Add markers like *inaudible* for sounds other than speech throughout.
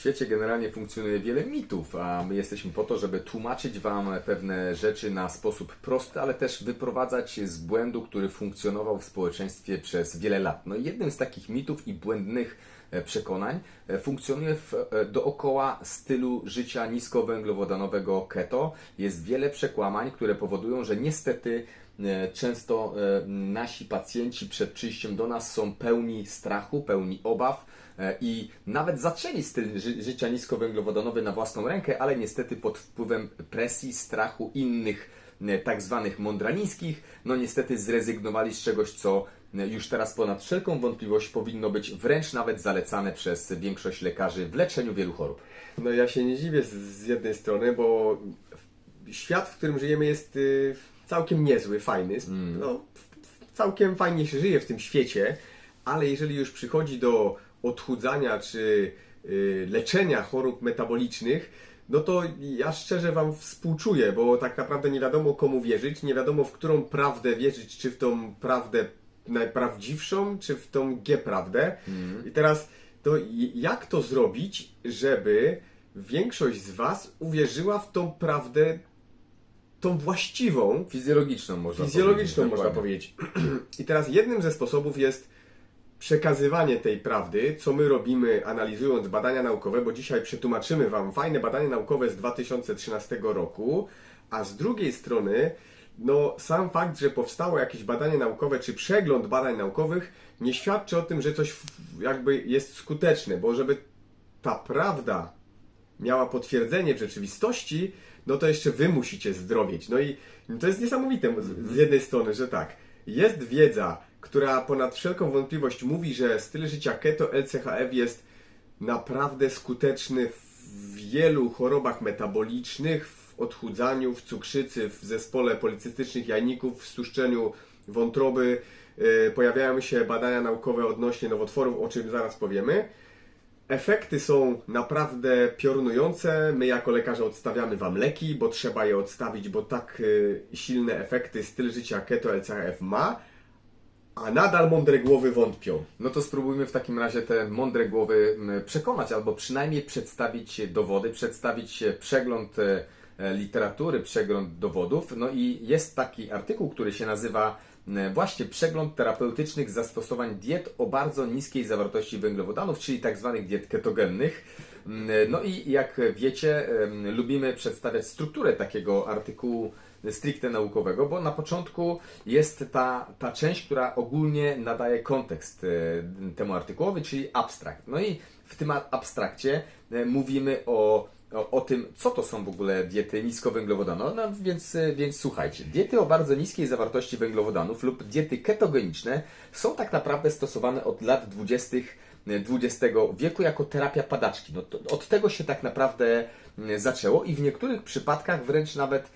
świecie generalnie funkcjonuje wiele mitów, a my jesteśmy po to, żeby tłumaczyć Wam pewne rzeczy na sposób prosty, ale też wyprowadzać z błędu, który funkcjonował w społeczeństwie przez wiele lat. No i jednym z takich mitów i błędnych e, przekonań e, funkcjonuje w, e, dookoła stylu życia niskowęglowodanowego keto. Jest wiele przekłamań, które powodują, że niestety często nasi pacjenci przed przyjściem do nas są pełni strachu, pełni obaw i nawet zaczęli styl ży- życia niskowęglowodanowy na własną rękę, ale niestety pod wpływem presji, strachu innych e, tak zwanych mądralińskich, no niestety zrezygnowali z czegoś, co e, już teraz ponad wszelką wątpliwość powinno być wręcz nawet zalecane przez większość lekarzy w leczeniu wielu chorób. No ja się nie dziwię z, jednej strony, bo świat, w którym żyjemy jest y, całkiem niezły, fajny. No, w- w- całkiem fajnie się żyje w tym świecie, ale jeżeli już przychodzi do odchudzania czy y, leczenia chorób metabolicznych, no to ja szczerze Wam współczuję, bo tak naprawdę nie wiadomo komu wierzyć, nie wiadomo w którą prawdę wierzyć, czy w tą prawdę najprawdziwszą, czy w tą G-prawdę. I teraz to jak to zrobić, żeby większość z Was uwierzyła w tą prawdę, tą właściwą, Fizjologiczną można fizjologiczną powiedzieć. można dokładnie. powiedzieć. *clears throat* I teraz jednym ze sposobów jest przekazywanie tej prawdy, co my robimy analizując badania naukowe, bo dzisiaj przetłumaczymy Wam fajne badania naukowe z 2013 roku, a z drugiej strony, no sam fakt, że powstało jakieś badanie naukowe, czy przegląd badań naukowych, nie świadczy o tym, że coś jakby jest skuteczne, bo żeby ta prawda miała potwierdzenie w rzeczywistości, no to jeszcze wy musicie zdrowieć. No i to jest niesamowite z jednej strony, że tak, jest wiedza, która ponad wszelką wątpliwość mówi, że styl życia keto LCHF jest naprawdę skuteczny w wielu chorobach metabolicznych, w odchudzaniu, w cukrzycy, w zespole policystycznych jajników, w stuszczeniu wątroby. Yy, Pojawiają się badania naukowe odnośnie nowotworów, o czym zaraz powiemy. Efekty są naprawdę piorunujące. My jako lekarze odstawiamy Wam leki, bo trzeba je odstawić, bo tak y, silne efekty styl życia keto LCHF ma, a nadal mądre głowy wątpią. No to spróbujmy w takim razie te mądre głowy przekonać, albo przynajmniej przedstawić dowody, przedstawić przegląd e, e, literatury, przegląd dowodów. No i jest taki artykuł, który się nazywa właśnie Przegląd terapeutycznych zastosowań diet o bardzo niskiej zawartości węglowodanów, czyli tak zwanych diet ketogennych. No i jak wiecie, lubimy przedstawiać strukturę takiego artykułu stricte naukowego, bo na początku jest ta, ta część, która ogólnie nadaje kontekst e, temu artykułowi, czyli abstrakt. No i w tym abstrakcie e, mówimy o, o, o tym, co to są w ogóle diety niskowęglowodanowe, no więc, e, więc słuchajcie, diety o bardzo niskiej zawartości węglowodanów lub diety ketogeniczne są tak naprawdę stosowane od lat 20. XX wieku jako terapia padaczki. No to, od tego się tak naprawdę zaczęło i w niektórych przypadkach wręcz nawet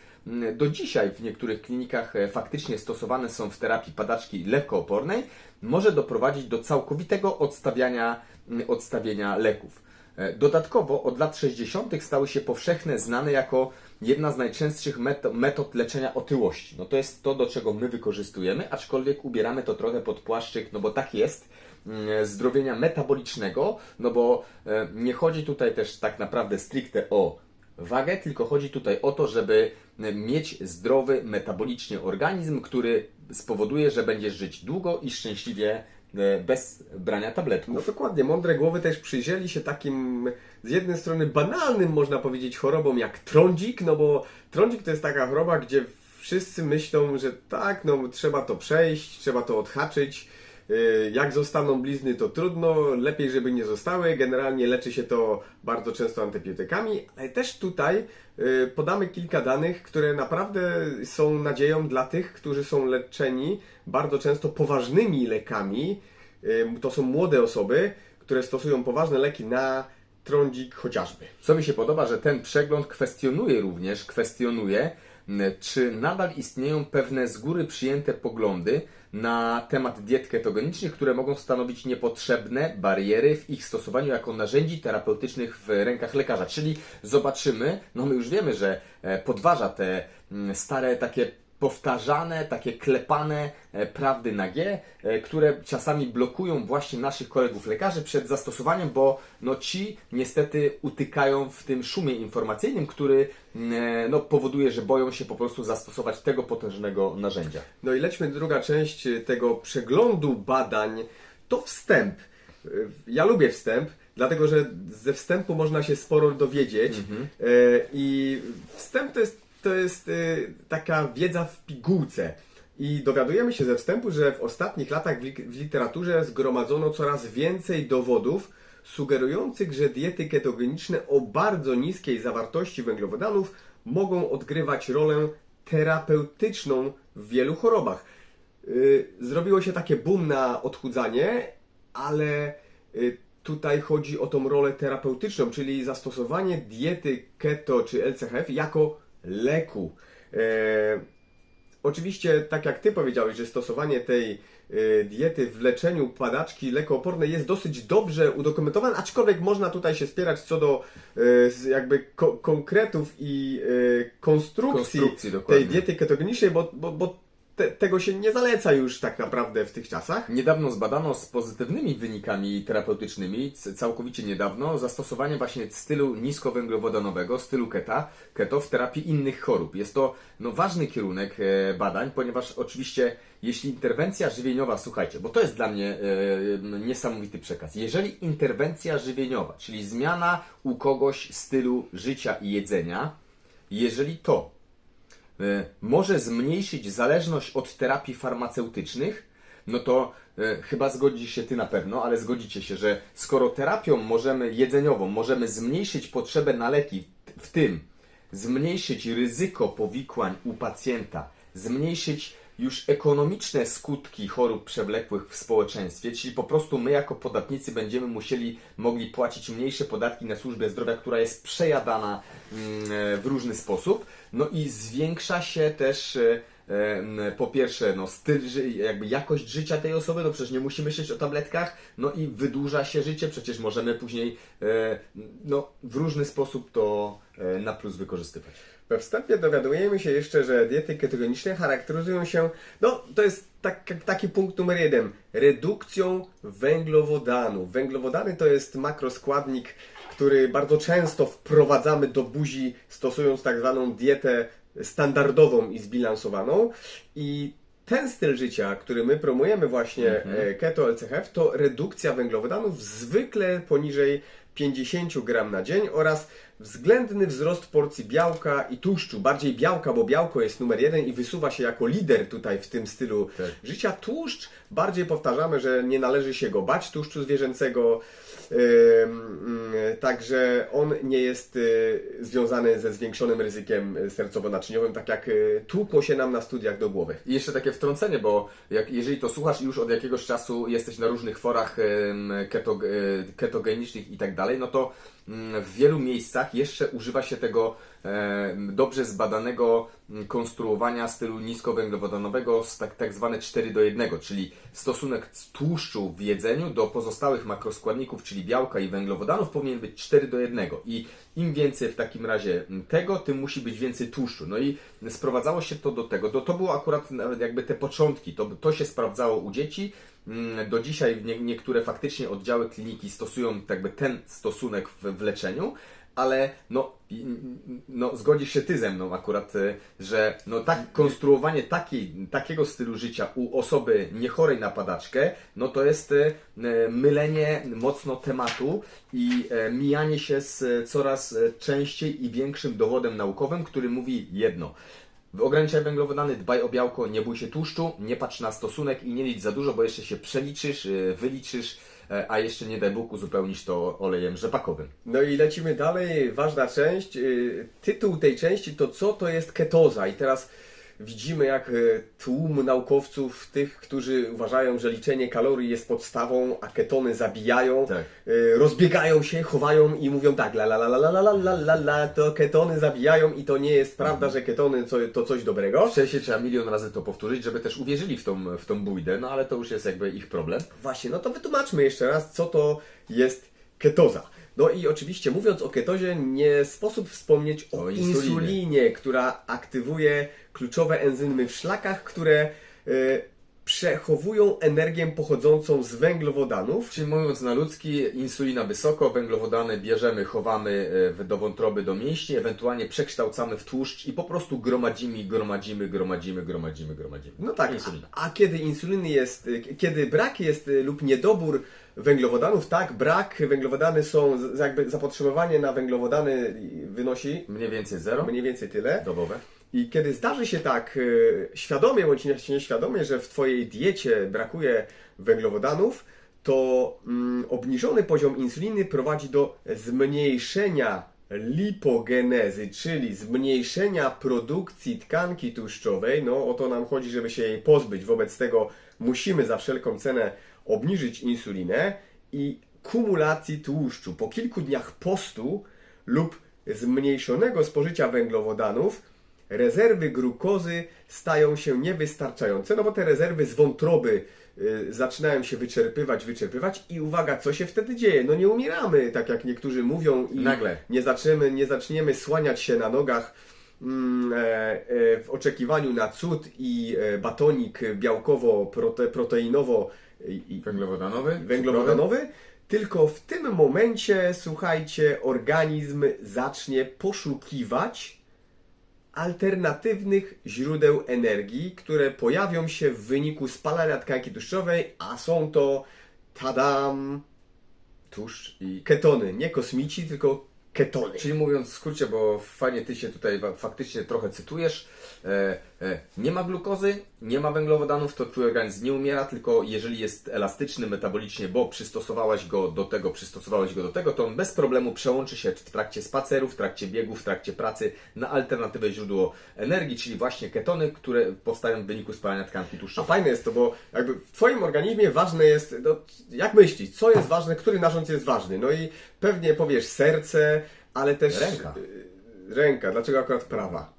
do dzisiaj w niektórych klinikach e, faktycznie stosowane są w terapii padaczki lekkoopornej, może doprowadzić do całkowitego odstawiania, odstawienia leków. E, Dodatkowo od lat 60. stały się powszechne, znane jako jedna z najczęstszych meto- metod leczenia otyłości. No to jest to, do czego my wykorzystujemy, aczkolwiek ubieramy to trochę pod płaszczyk, no bo tak jest, zdrowienia metabolicznego, no bo e, nie chodzi tutaj też tak naprawdę stricte o wagę, tylko chodzi tutaj o to, żeby mieć zdrowy metabolicznie organizm, który spowoduje, że będziesz żyć długo i szczęśliwie e, bez brania tabletków. No dokładnie, mądre głowy też przyjrzeli się takim z jednej strony banalnym, można powiedzieć, chorobom jak trądzik, no bo trądzik to jest taka choroba, gdzie wszyscy myślą, że tak, no trzeba to przejść, trzeba to odhaczyć. Yy, Jak zostaną blizny, to trudno, lepiej, żeby nie zostały. Generalnie leczy się to bardzo często antybiotykami, ale też tutaj yy, podamy kilka danych, które naprawdę są nadzieją dla tych, którzy są leczeni bardzo często poważnymi lekami. Ym, To są młode osoby, które stosują poważne leki na trądzik chociażby. Co mi się podoba, że ten przegląd kwestionuje również, kwestionuje, czy nadal istnieją pewne z góry przyjęte poglądy na temat diet ketogenicznych, które mogą stanowić niepotrzebne bariery w ich stosowaniu jako narzędzi terapeutycznych w rękach lekarza. Czyli zobaczymy, no my już wiemy, że e, podważa te stare takie powtarzane, takie klepane e, prawdy na G, e, które czasami blokują właśnie naszych kolegów lekarzy przed zastosowaniem, bo no ci niestety utykają w tym szumie informacyjnym, który mm, e, no, powoduje, że boją się po prostu zastosować tego potężnego narzędzia. No i lećmy druga część tego przeglądu badań. To wstęp. Ja lubię wstęp, dlatego że ze wstępu można się sporo dowiedzieć. Y, I wstęp to jest, to jest y, taka wiedza w pigułce. I dowiadujemy się ze wstępu, że w ostatnich latach w literaturze zgromadzono coraz więcej dowodów sugerujących, że diety ketogeniczne o bardzo niskiej zawartości węglowodanów mogą odgrywać rolę terapeutyczną w wielu chorobach. Y, Zrobiło się takie boom na odchudzanie, ale y, tutaj chodzi o tą rolę terapeutyczną, czyli zastosowanie diety keto czy LCHF jako leku. E, Oczywiście, tak jak Ty powiedziałeś, że stosowanie tej y, diety w leczeniu padaczki lekoopornej jest dosyć dobrze udokumentowane, aczkolwiek można tutaj się spierać co do z- jakby ko- konkretów i konstrukcji, Konstrukcji, tej diety ketogenicznej, bo, bo, bo te, tego się nie zaleca już tak naprawdę w tych czasach. Niedawno zbadano z pozytywnymi wynikami terapeutycznymi, całkowicie niedawno, zastosowanie właśnie stylu niskowęglowodanowego, stylu keta, keto w terapii innych chorób. Jest to no, ważny kierunek e, badań, ponieważ oczywiście jeśli interwencja żywieniowa, słuchajcie, bo to jest dla mnie e, niesamowity przekaz. Jeżeli interwencja żywieniowa, czyli zmiana u kogoś stylu życia i jedzenia, jeżeli to może zmniejszyć zależność od terapii farmaceutycznych, no to e, chyba zgodzisz się ty na pewno, ale zgodzicie się, że skoro terapią możemy jedzeniową możemy zmniejszyć potrzebę na leki, w tym zmniejszyć ryzyko powikłań u pacjenta, zmniejszyć już ekonomiczne skutki chorób przewlekłych w społeczeństwie, czyli po prostu my jako podatnicy będziemy musieli mogli płacić mniejsze podatki na służbę zdrowia, która jest przejadana mm, e, w różny sposób, no i zwiększa się też e, po pierwsze, no, styl, jakby jakość życia tej osoby, no przecież nie musimy myśleć o tabletkach, no i wydłuża się życie, przecież możemy później e, no, w różny sposób to e, na plus wykorzystywać. We wstępie dowiadujemy się jeszcze, że diety ketogeniczne charakteryzują się, no to jest tak, taki punkt numer jeden, redukcją węglowodanów. Węglowodany to jest makroskładnik, który bardzo często wprowadzamy do buzi, stosując tak zwaną dietę standardową i zbilansowaną. I ten styl życia, który my promujemy właśnie e, keto LCHF, to redukcja węglowodanów zwykle poniżej 50 gram na dzień oraz względny wzrost porcji białka i tłuszczu. Bardziej białka, bo białko jest numer jeden i wysuwa się jako lider tutaj w tym stylu Tak. życia. Tłuszcz, bardziej powtarzamy, że nie należy się go bać, tłuszczu zwierzęcego. Y, Także on nie jest y, związany ze zwiększonym ryzykiem y, sercowo-naczyniowym, tak jak y, tłukło się nam na studiach do głowy. I jeszcze takie wtrącenie, bo jak, jeżeli to słuchasz i już od jakiegoś czasu jesteś na różnych forach ketogenicznych i tak dalej, no to mm, w wielu miejscach jeszcze używa się tego dobrze zbadanego mm, konstruowania stylu niskowęglowodanowego z tak, tak zwane 4 do 1, czyli stosunek tłuszczu w jedzeniu do pozostałych makroskładników, czyli białka i węglowodanów powinien być 4 do 1 i im więcej w takim razie tego, tym musi być więcej tłuszczu. No i sprowadzało się to do tego, to, to było akurat jakby te początki, to, to się sprawdzało u dzieci, Mm, Do dzisiaj nie, niektóre faktycznie oddziały kliniki stosują jakby ten stosunek w, leczeniu, ale no, no zgodzisz się ty ze mną akurat, y, że no tak konstruowanie takiej, takiego stylu życia u osoby niechorej na padaczkę, no to jest y, y, mylenie mocno tematu i mijanie się z coraz częściej i większym dowodem naukowym, który mówi jedno. Ograniczaj węglowodany, dbaj o białko, nie bój się tłuszczu, nie patrz na stosunek i nie licz za dużo, bo jeszcze się przeliczysz, y, wyliczysz, e, a jeszcze nie daj Bóg uzupełnisz to olejem rzepakowym. No i lecimy dalej. Ważna część. y, Tytuł tej części to co to jest ketoza. I teraz widzimy jak y, tłum naukowców, tych, którzy uważają, że liczenie kalorii jest podstawą, a ketony zabijają, Tak. y, rozbiegają się, chowają i mówią tak, la la la la la la la la la, to ketony zabijają i to nie jest prawda, że ketony to, to coś dobrego. Wcześniej trzeba milion razy to powtórzyć, żeby też uwierzyli w tą, w tą bójdę, no ale to już jest jakby ich problem. Właśnie, no to wytłumaczmy jeszcze raz, co to jest ketoza. No i oczywiście mówiąc o ketozie, nie sposób wspomnieć o, O insulinie. insulinie. która aktywuje kluczowe enzymy w szlakach, które y, przechowują energię pochodzącą z węglowodanów. Czyli mówiąc na ludzki, insulina wysoko, węglowodany bierzemy, chowamy e, do wątroby, do mięśni, ewentualnie przekształcamy w tłuszcz i po prostu gromadzimy, gromadzimy, gromadzimy, gromadzimy, gromadzimy. No tak, Insulina. a, a kiedy insuliny jest, y, kiedy brak jest y, lub niedobór węglowodanów, tak, brak, węglowodany są, jakby zapotrzebowanie na węglowodany wynosi Mniej więcej zero mniej więcej tyle. dobowe. I kiedy zdarzy się tak y, świadomie bądź nie- nieświadomie, że w Twojej diecie brakuje węglowodanów, to mm, obniżony poziom insuliny prowadzi do zmniejszenia lipogenezy, czyli zmniejszenia produkcji tkanki tłuszczowej. No o to nam chodzi, żeby się jej pozbyć. Wobec tego musimy za wszelką cenę obniżyć insulinę i kumulacji tłuszczu. Po kilku dniach postu lub zmniejszonego spożycia węglowodanów rezerwy glukozy stają się niewystarczające, no bo te rezerwy z wątroby y, zaczynają się wyczerpywać, wyczerpywać i uwaga, co się wtedy dzieje? No nie umieramy, tak jak niektórzy mówią i Nagle. nie zaczniemy, nie zaczniemy słaniać się na nogach mm, e, e, w oczekiwaniu na cud i e, batonik białkowo-proteinowo i, Węglowodanowy, węglowodanowy, tylko w tym momencie, słuchajcie, organizm zacznie poszukiwać alternatywnych źródeł energii, które pojawią się w wyniku spalania tkanki tłuszczowej, a są to tadam tłuszcz i ketony, nie kosmici, tylko ketony. Czyli mówiąc w skrócie, bo fajnie ty się tutaj faktycznie trochę cytujesz, e, e, nie ma glukozy, nie ma węglowodanów, to twój organizm nie umiera, tylko jeżeli jest elastyczny metabolicznie, bo przystosowałeś go do tego, przystosowałeś go do tego, to on bez problemu przełączy się w trakcie spacerów, w trakcie biegów, w trakcie pracy na alternatywne źródło energii, czyli właśnie ketony, które powstają w wyniku spalania tkanki A tłuszczowej. fajne jest to, bo jakby w Twoim organizmie ważne jest, no, jak myślić, co jest ważne, który narząd jest ważny. No i pewnie powiesz serce, ale też... Ręka. y, Ręka, dlaczego akurat prawa?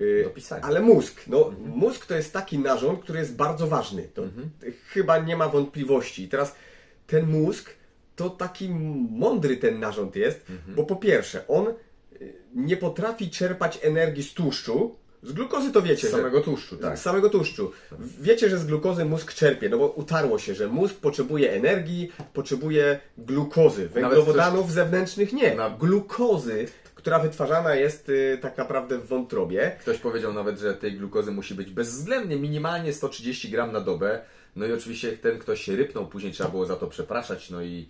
Y, Do pisania. Ale mózg, no mózg to jest taki narząd, który jest bardzo ważny. To chyba nie ma wątpliwości. I teraz ten mózg to taki mądry ten narząd jest, bo po pierwsze, on y, nie potrafi czerpać energii z tłuszczu. Z glukozy to wiecie, Z że- samego tłuszczu, tak. z samego tłuszczu. Wiecie, że z glukozy mózg czerpie, no bo utarło się, że mózg potrzebuje energii, potrzebuje glukozy. Węglowodanów zewnętrznych nie. Na- Glukozy, która wytwarzana jest y, tak naprawdę w wątrobie. Ktoś powiedział nawet, że tej glukozy musi być bezwzględnie minimalnie 130 gram na dobę. No i oczywiście ten ktoś się rypnął, później trzeba było za to przepraszać, no i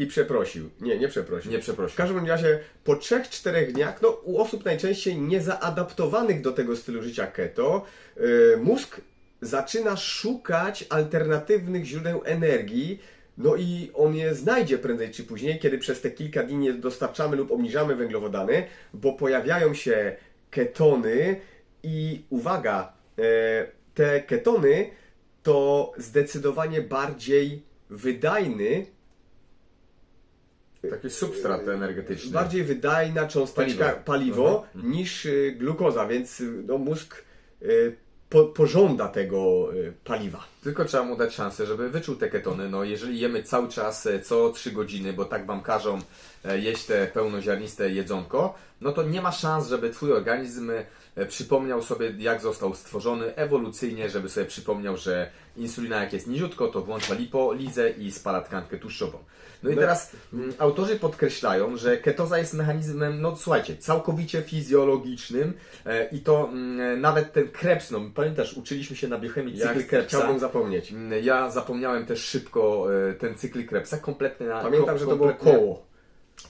I przeprosił. Nie, nie przeprosił. nie W przeprosił. każdym razie po 3-4 dniach, no u osób najczęściej niezaadaptowanych do tego stylu życia keto, yy, mózg zaczyna szukać alternatywnych źródeł energii, no i on je znajdzie prędzej czy później, kiedy przez te kilka dni nie dostarczamy lub obniżamy węglowodany, bo pojawiają się ketony i uwaga, e, te ketony to zdecydowanie bardziej wydajny Taki substrat energetyczny. bardziej wydajna cząsteczka Paliwo. paliwo, Mhm. niż y, glukoza, więc y, no, mózg y, po, pożąda tego paliwa. Tylko trzeba mu dać szansę, żeby wyczuł te ketony. No jeżeli jemy cały czas, e, co 3 godziny, bo tak Wam każą e, jeść te pełnoziarniste jedzonko, no to nie ma szans, żeby Twój organizm e, przypomniał sobie, jak został stworzony ewolucyjnie, żeby sobie przypomniał, że insulina jak jest niziutko, to włącza lipolizę i spala tkankę tłuszczową. No i No. teraz mm, autorzy podkreślają, że ketoza jest mechanizmem, no słuchajcie, całkowicie fizjologicznym e, i to mm, nawet ten Krebs, no pamiętasz, uczyliśmy się na biochemii cykl Krebsa. chciałbym zapomnieć. Ja zapomniałem też szybko e, ten cykl Krebsa, kompletnie na Pamiętam, że to było koło.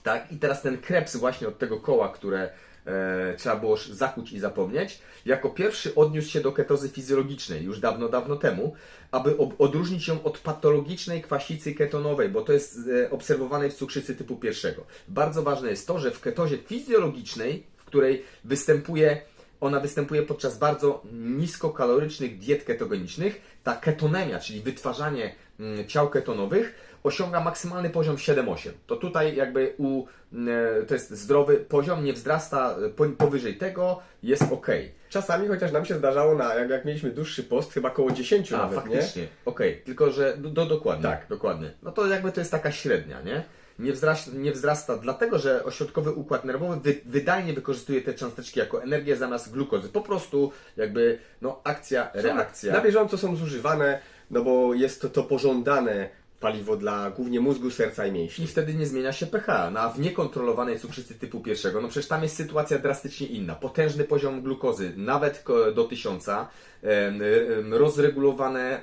Tak, i teraz ten Krebs właśnie od tego koła, które e, trzeba było zakuć i zapomnieć, jako pierwszy odniósł się do ketozy fizjologicznej już dawno, dawno temu, aby odróżnić ją od patologicznej kwasicy ketonowej, bo to jest e, obserwowane w cukrzycy typu pierwszego. Bardzo ważne jest to, że w ketozie fizjologicznej, w której występuje ona występuje podczas bardzo niskokalorycznych diet ketogenicznych. Ta ketonemia, czyli wytwarzanie mm, ciał ketonowych, osiąga maksymalny poziom 7-8. To tutaj jakby u, mm, to jest zdrowy poziom, nie wzrasta e, po- powyżej tego, jest ok. Czasami, chociaż nam się zdarzało, na, jak, jak mieliśmy dłuższy post, chyba koło 10 A, nawet, nie? faktycznie, okej, tylko że do, do, dokładnie, Tak. dokładnie. No to jakby to jest taka średnia, nie? Nie wzrasta, nie wzrasta dlatego, że ośrodkowy układ nerwowy wy, wydajnie wykorzystuje te cząsteczki jako energię zamiast glukozy. Po prostu jakby no, akcja, reakcja. Na bieżąco są zużywane, no bo jest to, to pożądane paliwo dla głównie mózgu, serca i mięśni. I wtedy nie zmienia się pH. No a w niekontrolowanej cukrzycy typu pierwszego, no przecież tam jest sytuacja drastycznie inna. Potężny poziom glukozy, nawet do tysiąca, em, em, rozregulowane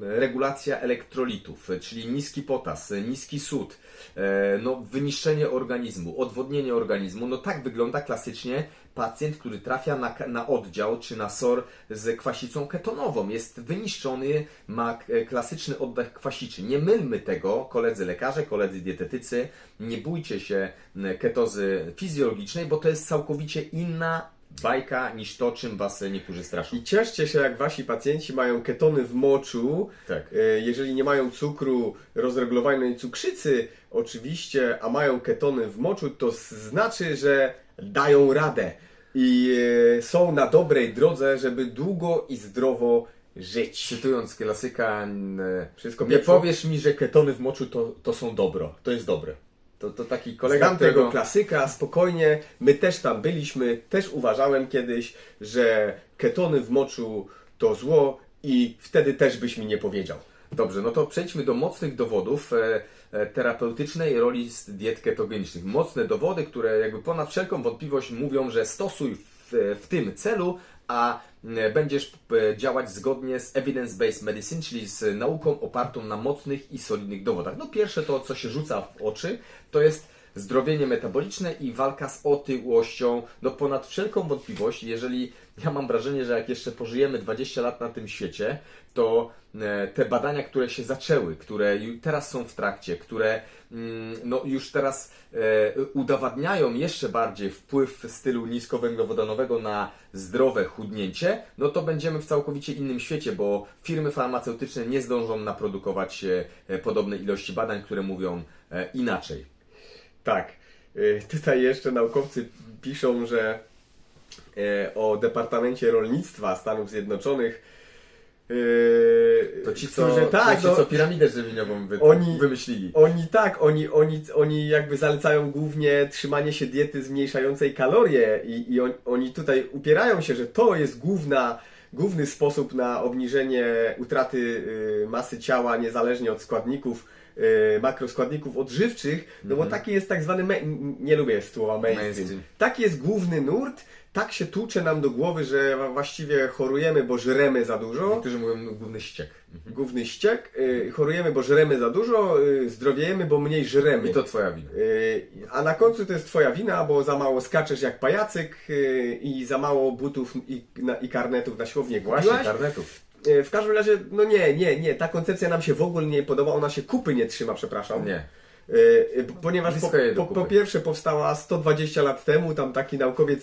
regulacja elektrolitów, czyli niski potas, niski sód, e, no wyniszczenie organizmu, odwodnienie organizmu. No tak wygląda klasycznie pacjent, który trafia na, na oddział czy na SOR z kwasicą ketonową. Jest wyniszczony, ma klasyczny oddech kwasiczy. Nie mylmy tego, koledzy lekarze, koledzy dietetycy. Nie bójcie się ketozy fizjologicznej, bo to jest całkowicie inna bajka niż to, czym was niektórzy straszą. I cieszcie się, jak wasi pacjenci mają ketony w moczu. Tak. E, Jeżeli nie mają cukru rozregulowanej cukrzycy, oczywiście, a mają ketony w moczu, to znaczy, że dają radę i e, są na dobrej drodze, żeby długo i zdrowo żyć. Cytując klasyka, Wszystko nie pieprzło. powiesz mi, że ketony w moczu to, to są dobro. To jest dobre. To, to taki kolega, Znam tego klasyka, spokojnie. My też tam byliśmy, też uważałem kiedyś, że ketony w moczu to zło i wtedy też byś mi nie powiedział. Dobrze, no to przejdźmy do mocnych dowodów e, e, terapeutycznej roli diet ketogenicznych. Mocne dowody, które jakby ponad wszelką wątpliwość mówią, że stosuj w, w tym celu, a będziesz e, działać zgodnie z evidence-based medicine, czyli z nauką opartą na mocnych i solidnych dowodach. No pierwsze to, co się rzuca w oczy, to jest zdrowienie metaboliczne i walka z otyłością, no ponad wszelką wątpliwość, jeżeli ja mam wrażenie, że jak jeszcze pożyjemy 20 lat na tym świecie, to e, te badania, które się zaczęły, które teraz są w trakcie, które mm, no, już teraz e, udowadniają jeszcze bardziej wpływ stylu niskowęglowodanowego na zdrowe chudnięcie, no to będziemy w całkowicie innym świecie, bo firmy farmaceutyczne nie zdążą naprodukować e, podobnej ilości badań, które mówią inaczej. Tak. y, *laughs* Tutaj jeszcze naukowcy piszą, że e, o Departamencie Rolnictwa Stanów Zjednoczonych y, To ci, co, którzy- tak, to ci, no, co piramidę żywieniową wy, Oni- wymyślili. Oni tak, oni, oni, oni jakby zalecają głównie trzymanie się diety zmniejszającej kalorie i, i on, oni tutaj upierają się, że to jest główna, główny sposób na obniżenie utraty y, masy ciała niezależnie od składników, makroskładników odżywczych, no bo taki jest tak zwany, nie lubię słowa mainstream. Mainstream. taki jest główny nurt, tak się tłucze nam do głowy, że właściwie chorujemy, bo żremy za dużo. Niektórzy mówią główny ściek. Główny ściek, y, chorujemy, bo żremy za dużo, y, zdrowiejemy, bo mniej żremy. I to twoja wina. Y, A na końcu to jest twoja wina, bo za mało skaczesz jak pajacyk y, i za mało butów i, na, i karnetów na siłownię Właśnie, karnetów. Y, W każdym razie, no nie, nie, nie, ta koncepcja nam się w ogóle nie podoba, ona się kupy nie trzyma, przepraszam. Nie. Y, y, Ponieważ po, po, po pierwsze powstała 120 lat temu, tam taki naukowiec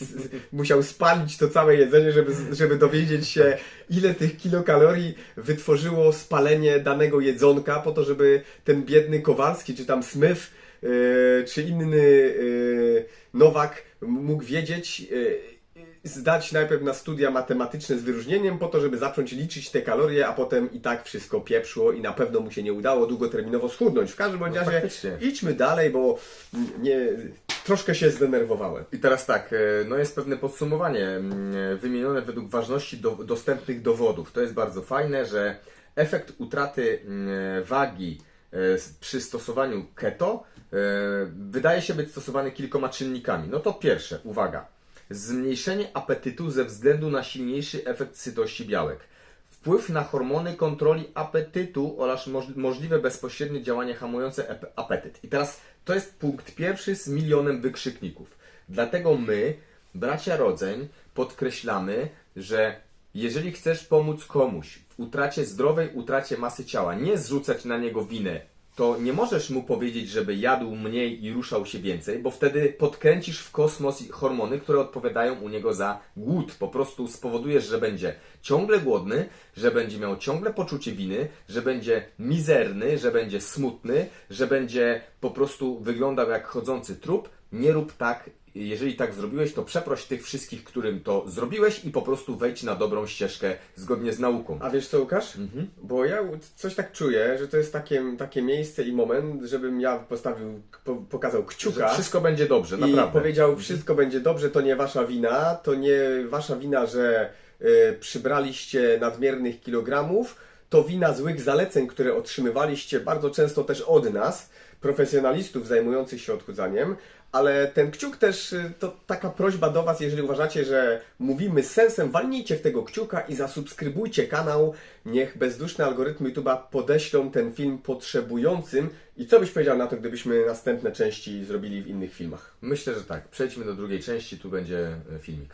musiał spalić to całe jedzenie, żeby, żeby dowiedzieć się, ile tych kilokalorii wytworzyło spalenie danego jedzonka, po to, żeby ten biedny Kowalski, czy tam Smith, y, czy inny Nowak mógł wiedzieć, zdać najpierw na studia matematyczne z wyróżnieniem, po to, żeby zacząć liczyć te kalorie, a potem i tak wszystko pieprzło i na pewno mu się nie udało długoterminowo schudnąć. W każdym bądź No, razie faktycznie. idźmy dalej, bo nie, troszkę się zdenerwowałem. I teraz tak, e, no jest pewne podsumowanie mm, wymienione według ważności do, dostępnych dowodów. To jest bardzo fajne, że efekt utraty mm, wagi e, s- przy stosowaniu keto e, wydaje się być stosowany kilkoma czynnikami. No to pierwsze, uwaga, zmniejszenie apetytu ze względu na silniejszy efekt sytości białek. Wpływ na hormony kontroli apetytu oraz moż- możliwe bezpośrednie działanie hamujące apetyt. I teraz to jest punkt pierwszy z milionem wykrzykników. Dlatego my, bracia rodzeń, podkreślamy, że jeżeli chcesz pomóc komuś w utracie zdrowej utracie masy ciała, nie zrzucać na niego winę, to nie możesz mu powiedzieć, żeby jadł mniej i ruszał się więcej, bo wtedy podkręcisz w kosmos hormony, które odpowiadają u niego za głód. Po prostu spowodujesz, że będzie ciągle głodny, że będzie miał ciągle poczucie winy, że będzie mizerny, że będzie smutny, że będzie po prostu wyglądał jak chodzący trup. Nie rób tak jeżeli tak zrobiłeś, to przeproś tych wszystkich, którym to zrobiłeś i po prostu wejdź na dobrą ścieżkę zgodnie z nauką. A wiesz co, Łukasz? Bo ja coś tak czuję, że to jest takie, takie miejsce i moment, żebym ja postawił, po, pokazał kciuka. Że wszystko będzie dobrze, I naprawdę. powiedział, wszystko będzie dobrze, to nie wasza wina, to nie wasza wina, że y, przybraliście nadmiernych kilogramów, to wina złych zaleceń, które otrzymywaliście bardzo często też od nas, profesjonalistów zajmujących się odchudzaniem, ale ten kciuk też y, to taka prośba do was, jeżeli uważacie, że mówimy sensem, walnijcie w tego kciuka i zasubskrybujcie kanał, niech bezduszne algorytmy YouTube'a podeślą ten film potrzebującym. I co byś powiedział na to, gdybyśmy następne części zrobili w innych filmach? Myślę, że tak. Przejdźmy do drugiej części, tu będzie e, filmik.